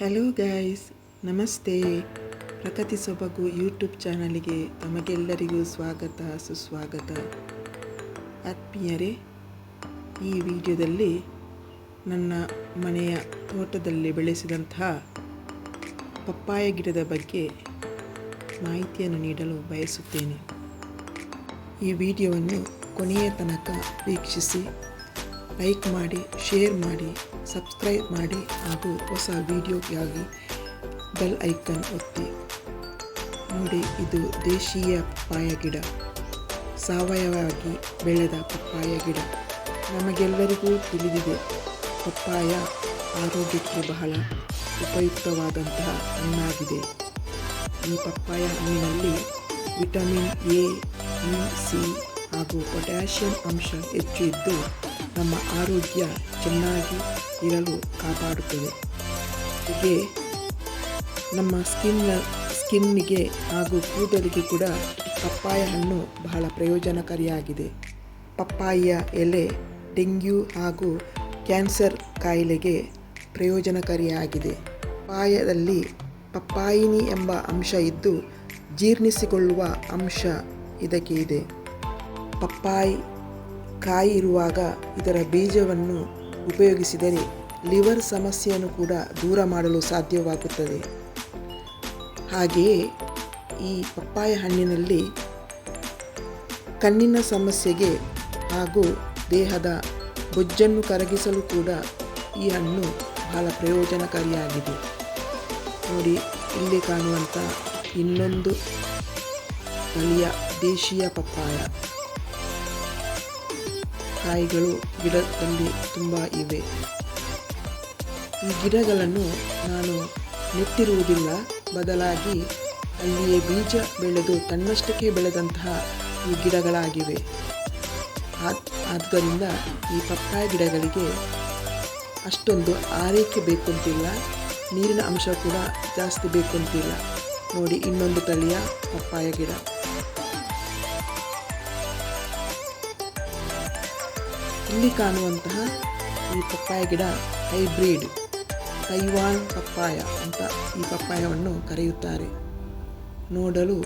Hello guys ನಮಸ್ತೆ. ಪ್ರಕೃತಿ ಸೊಬಗು ಯೂಟ್ಯೂಬ್ ಚಾನಲಿಗೆ ತಮಗೆಲ್ಲರಿಗೂ ಸ್ವಾಗತ, ಸುಸ್ವಾಗತ. ಆತ್ಮೀಯರೇ, ಈ ವಿಡಿಯೋದಲ್ಲಿ ನನ್ನ ಮನೆಯ ತೋಟದಲ್ಲಿ ಬೆಳೆಸಿದಂತಹ ಪಪ್ಪಾಯ ಗಿಡದ ಬಗ್ಗೆ ಮಾಹಿತಿಯನ್ನು ನೀಡಲು ಬಯಸುತ್ತೇನೆ. ಈ ವಿಡಿಯೋವನ್ನು ಕೊನೆಯ ತನಕ ವೀಕ್ಷಿಸಿ. ಲೈಕ್ ಮಾಡಿ, ಶೇರ್ ಮಾಡಿ, ಸಬ್ಸ್ಕ್ರೈಬ್ ಮಾಡಿ ಹಾಗೂ ಹೊಸ ವಿಡಿಯೋಗಾಗಿ ಬೆಲ್ ಐಕನ್ ಒತ್ತಿ. ನೋಡಿ, ಇದು ದೇಶೀಯ ಪಪ್ಪಾಯ ಗಿಡ. ಸಾವಯವವಾಗಿ ಬೆಳೆದ ಪಪ್ಪಾಯ ಗಿಡ. ನಮಗೆಲ್ಲರಿಗೂ ತಿಳಿದಿದೆ, ಪಪ್ಪಾಯ ಆರೋಗ್ಯಕ್ಕೆ ಬಹಳ ಉಪಯುಕ್ತವಾದಂತಹ ಹಣ್ಣಾಗಿದೆ. ಈ ಪಪ್ಪಾಯ ಹಣ್ಣಿನಲ್ಲಿ ವಿಟಮಿನ್ ಎ, ಇ, ಸಿ ಹಾಗೂ ಪೊಟ್ಯಾಷಿಯಂ ಅಂಶ ಹೆಚ್ಚು ಇದ್ದು ನಮ್ಮ ಆರೋಗ್ಯ ಚೆನ್ನಾಗಿ ಇರಲು ಕಾಪಾಡುತ್ತದೆ. ಹೀಗೆ ನಮ್ಮ ಸ್ಕಿನ್ನ ಸ್ಕಿನ್ನಿಗೆ ಹಾಗೂ ಕೂದಲಿಗೆ ಕೂಡ ಪಪ್ಪಾಯ ಹಣ್ಣು ಬಹಳ ಪ್ರಯೋಜನಕಾರಿಯಾಗಿದೆ. ಪಪ್ಪಾಯಿಯ ಎಲೆ ಡೆಂಗ್ಯೂ ಹಾಗೂ ಕ್ಯಾನ್ಸರ್ ಕಾಯಿಲೆಗೆ ಪ್ರಯೋಜನಕಾರಿಯಾಗಿದೆ. ಪಪ್ಪಾಯದಲ್ಲಿ ಪಪ್ಪಾಯಿನಿ ಎಂಬ ಅಂಶ ಇದ್ದು ಜೀರ್ಣಿಸಿಕೊಳ್ಳುವ ಅಂಶ ಇದಕ್ಕೆ ಇದೆ. ಪಪ್ಪಾಯಿ ಕಾಯಿ ಇರುವಾಗ ಇದರ ಬೀಜವನ್ನು ಉಪಯೋಗಿಸಿದರೆ ಲಿವರ್ ಸಮಸ್ಯೆಯನ್ನು ಕೂಡ ದೂರ ಮಾಡಲು ಸಾಧ್ಯವಾಗುತ್ತದೆ. ಹಾಗೆಯೇ ಈ ಪಪ್ಪಾಯ ಹಣ್ಣಿನಲ್ಲಿ ಕಣ್ಣಿನ ಸಮಸ್ಯೆಗೆ ಹಾಗೂ ದೇಹದ ಬೊಜ್ಜನ್ನು ಕರಗಿಸಲು ಕೂಡ ಈ ಹಣ್ಣು ಬಹಳ ಪ್ರಯೋಜನಕಾರಿಯಾಗಿದೆ. ನೋಡಿ, ಇಲ್ಲಿ ಕಾಣುವಂಥ ಇನ್ನೊಂದು ತಳಿಯ ದೇಶೀಯ ಪಪ್ಪಾಯ. ಕಾಯಿಗಳು, ಗಿಡದಲ್ಲಿ ತುಂಬ ಇವೆ. ಈ ಗಿಡಗಳನ್ನು ನಾನು ನೆಟ್ಟಿರುವುದಿಲ್ಲ. ಬದಲಾಗಿ ಅಲ್ಲಿಯೇ ಬೀಜ ಬೆಳೆದು ತನ್ನಷ್ಟಕ್ಕೆ ಬೆಳೆದಂತಹ ಈ ಗಿಡಗಳಾಗಿವೆ. ಆದ್ದರಿಂದ ಈ ಪಪ್ಪಾಯ ಗಿಡಗಳಿಗೆ ಅಷ್ಟೊಂದು ಆರೈಕೆ ಬೇಕು ಅಂತಿಲ್ಲ ನೀರಿನ ಅಂಶ ಕೂಡ ಜಾಸ್ತಿ ಬೇಕಂತಿಲ್ಲ. ನೋಡಿ ಇನ್ನೊಂದು ತಳಿಯ ಪಪ್ಪಾಯ ಗಿಡ. ಇಲ್ಲಿ ಕಾಣುವಂತಹ ಈ ಪಪ್ಪಾಯ ಗಿಡ ಹೈಬ್ರಿಡ್, ತೈವಾನ್ ಪಪ್ಪಾಯ ಅಂತ ಈ ಪಪ್ಪಾಯವನ್ನು ಕರೆಯುತ್ತಾರೆ. ನೋಡಲು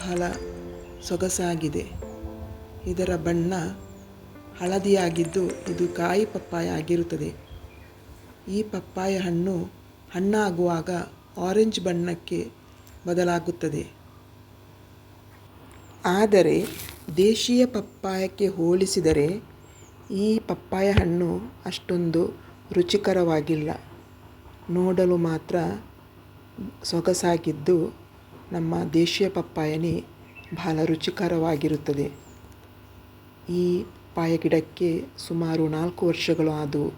ಬಹಳ ಸೊಗಸಾಗಿದೆ. ಇದರ ಬಣ್ಣ ಹಳದಿಯಾಗಿದ್ದು ಇದು ಕಾಯಿ ಪಪ್ಪಾಯ ಆಗಿರುತ್ತದೆ. ಈ ಪಪ್ಪಾಯ ಹಣ್ಣು ಹಣ್ಣಾಗುವಾಗ ಆರೆಂಜ್ ಬಣ್ಣಕ್ಕೆ ಬದಲಾಗುತ್ತದೆ. ಆದರೆ ದೇಶೀಯ ಪಪ್ಪಾಯಕ್ಕೆ ಹೋಲಿಸಿದರೆ ಈ ಪಪ್ಪಾಯ ಹಣ್ಣು ಅಷ್ಟೊಂದು ರುಚಿಕರವಾಗಿಲ್ಲ. ನೋಡಲು ಮಾತ್ರ ಸೊಗಸಾಗಿದ್ದು ನಮ್ಮ ದೇಶೀಯ ಪಪ್ಪಾಯನೇ ಬಹಳ ರುಚಿಕರವಾಗಿರುತ್ತದೆ. ಈ ಪಪ್ಪಾಯ ಗಿಡಕ್ಕೆ ಸುಮಾರು ನಾಲ್ಕು ವರ್ಷಗಳು ಆದವು.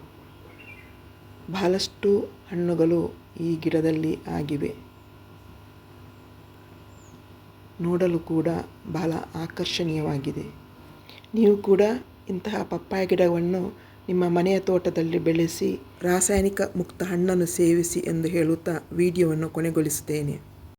ಬಹಳಷ್ಟು ಹಣ್ಣುಗಳು ಈ ಗಿಡದಲ್ಲಿ ಆಗಿವೆ. ನೋಡಲು ಕೂಡ ಬಹಳ ಆಕರ್ಷಣೀಯವಾಗಿದೆ. ನೀವು ಕೂಡ ಇಂತಹ ಪಪ್ಪಾಯ ಗಿಡವನ್ನು ನಿಮ್ಮ ಮನೆಯ ತೋಟದಲ್ಲಿ ಬೆಳೆಸಿ ರಾಸಾಯನಿಕ ಮುಕ್ತ ಹಣ್ಣನ್ನು ಸೇವಿಸಿ ಎಂದು ಹೇಳುತ್ತಾ ವಿಡಿಯೋವನ್ನು ಕೊನೆಗೊಳಿಸುತ್ತೇನೆ.